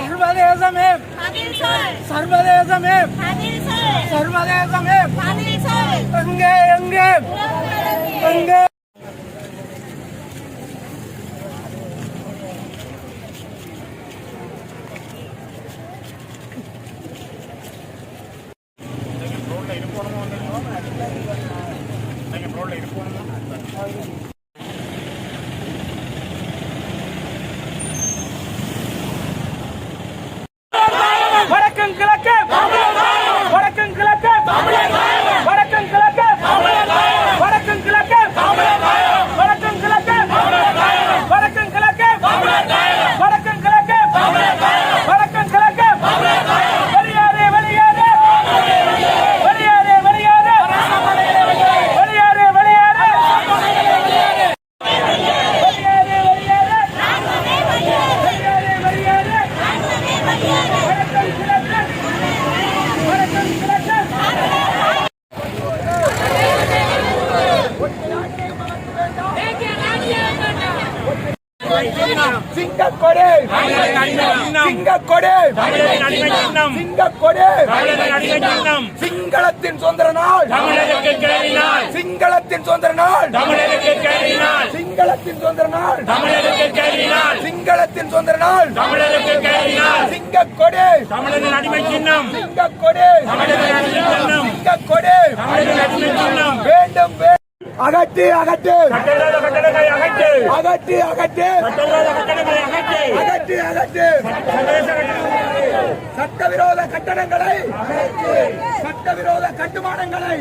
சர்வதேசமே சர்வதேசமே சர்வதேசமே எங்கே எங்கே எங்கே சிங்கக்கொடி. சிங்கக்கொடி சிங்கக்கொடி சிங்களத்தின் சுதந்திர நாள் சிங்களத்தின் சுதந்திர நாள் சிங்களத்தின் சுதந்திர நாள் சிங்களத்தின் சுதந்திர நாள் சிங்கக்கொடி சிங்கக்கொடி அகட்டு அகற்றி. அகற்று. அகட்டு அகற்று. அகற்றி. அகற்று சட்டவிரோத கட்டணங்களை சட்டவிரோத கட்டுமானங்களை